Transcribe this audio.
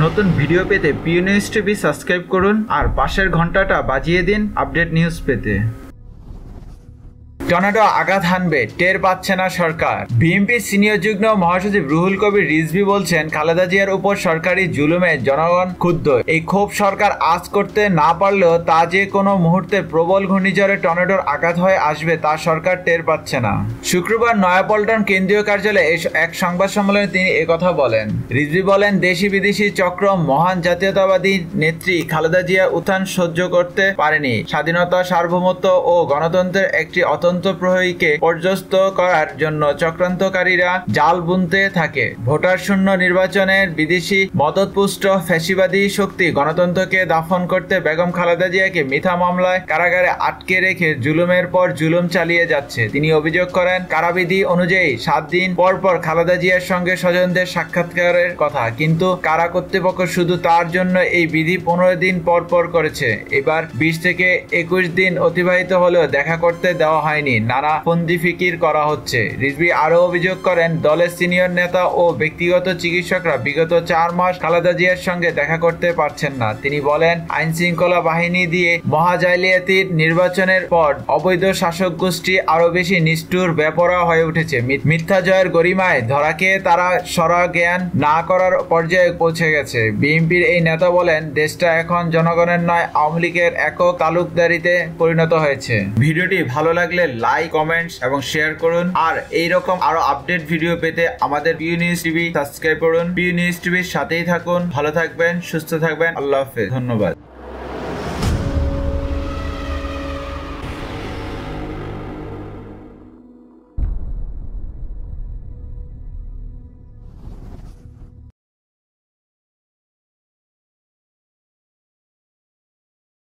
নতুন ভিডিও পেতে Piu news TV subscribe করুন আর পাশের ঘন্টাটা বাজিয়ে দিন আপডেট নিউজ পেতে। টর্নেডো আঘাত হানবে, টের পাচ্ছে না সরকার। বিএনপি সিনিয়র যুগ্ম মহাসচিব রুহুল কবির রিজভি বলছেন, খালেদা জিয়ার উপর সরকারি জুলুমে জনগণ ক্ষুব্ধ। এই ক্ষোভ সরকার আজ করতে না পারলেও তা যে কোনো মুহূর্তে প্রবল ঘূর্ণিঝড়ে টর্নেডোর আঘাত হয়ে আসবে তা সরকার টের পাচ্ছে না। শুক্রবার নয়াপল্টন কেন্দ্রীয় কার্যালয়ে এক সংবাদ সম্মেলনে তিনি একথা বলেন। রিজভি বলেন দেশি বিদেশি চক্র মহান জাতীয়তাবাদী নেত্রী খালেদা জিয়া উত্থান সহ্য করতে পারেনি। স্বাধীনতা, সার্বভৌমত্ব ও গণতন্ত্রের একটি অত্যন্ত প্রহরীকে পর্যস্ত করার জন্য চক্রান্তকারীরা জাল বুনতে থাকে। ভোটার শূন্য নির্বাচনের বিদেশি মদতপুষ্ট ফ্যাসিবাদী শক্তি গণতন্ত্রকে দাফন করতে বেগম খালেদা জিয়াকে মিথ্যা মামলায় কারাগারে আটকে রেখে জুলুমের পর জুলুম চালিয়ে যাচ্ছে। তিনি অভিযোগ করেন, কারাবিধি অনুযায়ী সাত দিন পর পর খালেদা জিয়ার সঙ্গে স্বজনদের সাক্ষাৎকারের কথা, কিন্তু কারা কর্তৃপক্ষ শুধু তার জন্য এই বিধি পনেরো দিন পর পর করেছে। এবার বিশ থেকে একুশ দিন অতিবাহিত হলেও দেখা করতে দেওয়া হয়নি। নানা ফন্দি ফিকির করা হচ্ছে। রিজভি আরও অভিযোগ করেন, দলের সিনিয়র নেতা ও ব্যক্তিগত চিকিৎসকরা বিগত চার মাস খালেদা জিয়ার সঙ্গে দেখা করতে পারছেন না। তিনি বলেন আইন শৃঙ্খলা বাহিনী দিয়ে মহাজালিয়াতির নির্বাচনের পর অবৈধ শাসক গোষ্ঠী আরও বেশি নিষ্ঠুর বেপরা হয়ে উঠেছে। মিথ্যা জয়ের গরিমায় ধরাকে তারা সরা জ্ঞান না করার পর্যায়ে পৌঁছে গেছে। বিএনপির এই নেতা বলেন, দেশটা এখন জনগণের নয়, আওয়ামী লীগের একক তালুকদারিতে পরিণত হয়েছে। ভিডিওটি ভালো লাগলে লাইক কমেন্টস এবং শেয়ার করুন। আর এইরকম আরও আপডেট ভিডিও পেতে আমাদের পিউ নিউজ টিভি সাবস্ক্রাইব করুন। পিউ নিউজ টিভির সাথেই থাকুন। ভালো থাকবেন, সুস্থ থাকবেন। আল্লাহ হাফেজ। ধন্যবাদ।